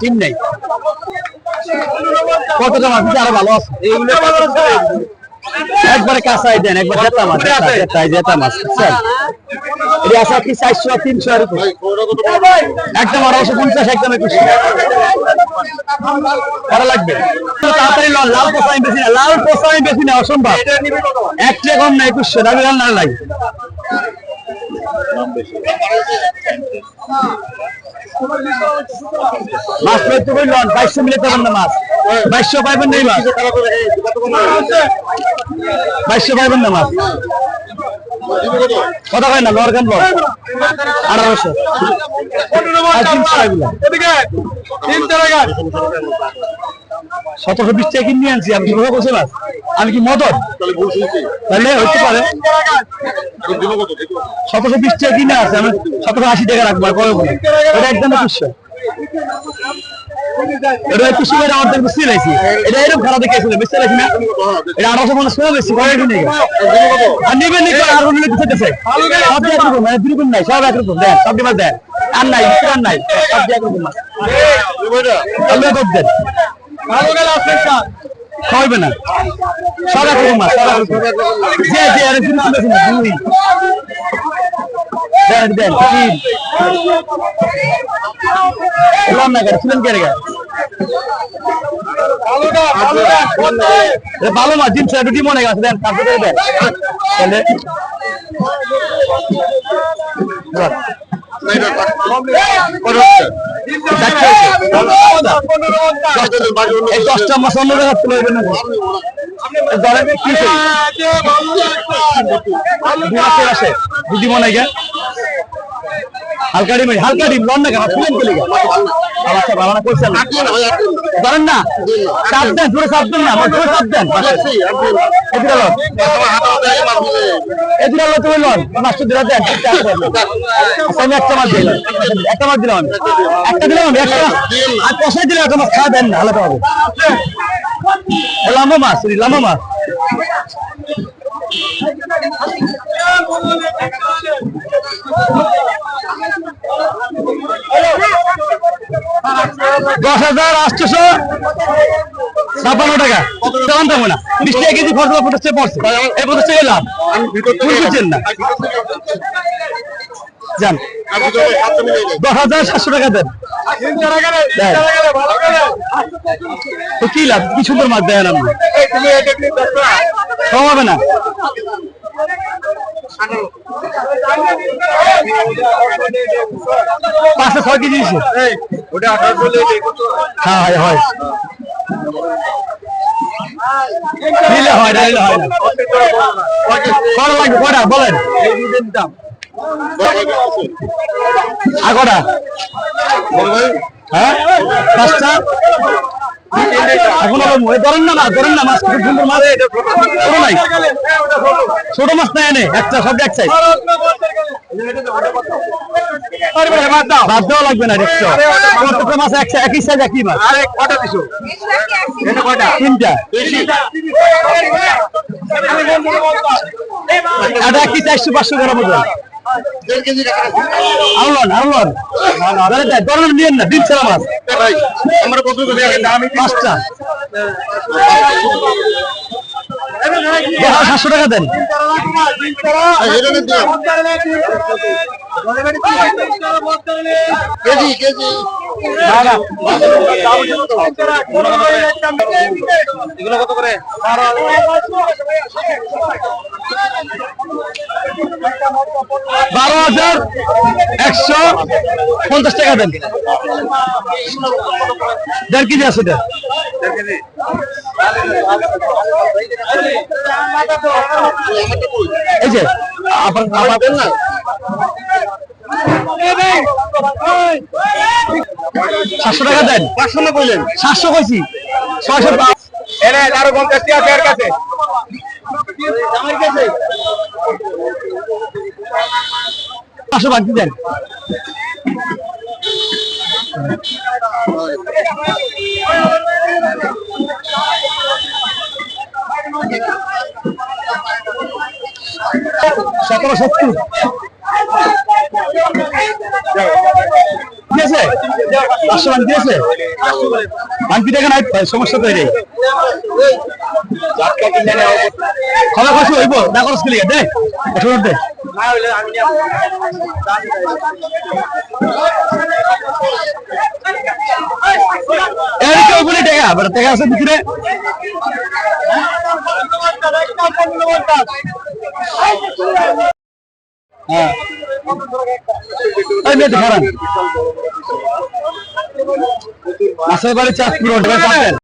Team নেই। কতটা মাছ দিতে আরও ভালো আছে। একবারে কাঁচাই দেন একবার জেতা মাছ জেতা জেতাই জেতা মাছ বুঝছেন? এটা আছে কি চারশো তিনশো আর একদম আড়াইশো পঞ্চাশ একদম একুশশো ভালো লাগবে? তাড়াতাড়ি লন লাল পোষা আমি বেশি না লাল আমি বেশি না অসম্ভব। একটা কম না একুশশো দাবি লাল না লাগে মাছ পেতে কই লন, বাইশশো মিলে পাবেন না মাছ। বাইশশো পাইবেন না মাছ। বাইশশো পাইবেন না মাছ। হয় না লর কেন আঠারোশো। তিনশো এগুলো সতেরোশো বিশ টাকা কিনে আনছি আমি কীভাবে বসে মাছ আমি কি মদন তাহলে হইতে পারে। সতেরোশো বিশ টাকা কিনে আছে আমি সতেরোশো আশি টাকা রাখব আর কবে বলে এটা একদম এটা এটা এরকম খারাপ দেখে না এটা আঠারোশো বেশি কবে কিনে আর নেবেন নাকি? আর কোনো নিতে চাইতেছে সব দিয়ে একরকম মানে দুরকম নাই সব একরকম দেন সব ডিমাস দেন। আর নাই আর নাই সব দিয়ে একরকম মাছ আল্লাহ কর দেন। খাওয়াইবে না। সব একরকম মাছ সব একরকম যে যে আরে দুই কিনতেছে না দুই দেন দেন তিন এলাম না ভালো দিন স্যার দুটি মনে গেছে দেন তারপরে দেন। তাহলে। এই দশটা মাছ অন্য তুলে দেবেন কি আসে। মনে হালকা ডিম হালকা ডিম লন না কেন তুলেন কে লিগা আচ্ছা ভালো না করছেন ধরেন না চাপ দেন জোরে চাপ দেন না জোরে চাপ দেন। এদিকে লন। এদিকে লন তুমি লন। মাছটা দিলা দেন আচ্ছা, একটা মাছ দিলাম। একটা মাছ দিলাম একটা দিলাম একটা আর কষাই দিলে একটা মাছ খাওয়া দেন না আলাদা হবে। লাম্বা মাছ লাম্বা মাছ। দশ হাজার আটশোশো ছাপ্পান্ন টাকা। দাম দাম না। বিশ টাকা কেজি খরচ পঞ্চাশ পড়ছে এই টাকা লাভ। করছেন না। যান। দশ হাজার সাতশো টাকা দেন। কি লাভ? কি সুন্দর মাছ দেন কম হবে না। পাঁচশো ছয় কেজি দিয়েছে। হ্যাঁ হয় হয়। নিলে হয় না নিলে হয়। না কটা লাগবে কটা? বলেন। আর কটা? হ্যাঁ? পাঁচটা? এখন আবার মনে ধরেন না না ধরেন না মাছ সুন্দর মাছ ছোট নাই ছোট মাছ নাই এনে একটা সব এক সাইজ বাদ দেওয়া লাগবে না রিক্সা প্রত্যেকটা মাছ এক একই সাইজ একই মাছ তিনটা এটা কি চারশো পাঁচশো গ্রাম ওজন আউলন আউলন। ধরেন নিয়েন না দিন ছাড়া মাছ। পাঁচটা। সাতশো টাকা দেন। KG KG. বারো হাজার একশো পঞ্চাশ টাকা দেন। দেড় কেজি আছে এই যে আপনার দেন না সাতশো টাকা দেন। পাঁচশো না কইলেন? সাতশো কইছি। ছয়শো এনে আরও পঞ্চাশ টাকা এর কাছে। পাঁচশো বাকি দেন। সতেরো সত্তর। পাঁচশো বাকি দিয়েছে ভাঙতি টাকা নাই সমস্যা তো এটাই জাতকা কিনে নেওয়া খাওয়া খাওয়া হইব না খরচ খেলে দে। একশো দে টাকা আছে ভিতরে হ্যাঁ। মাছের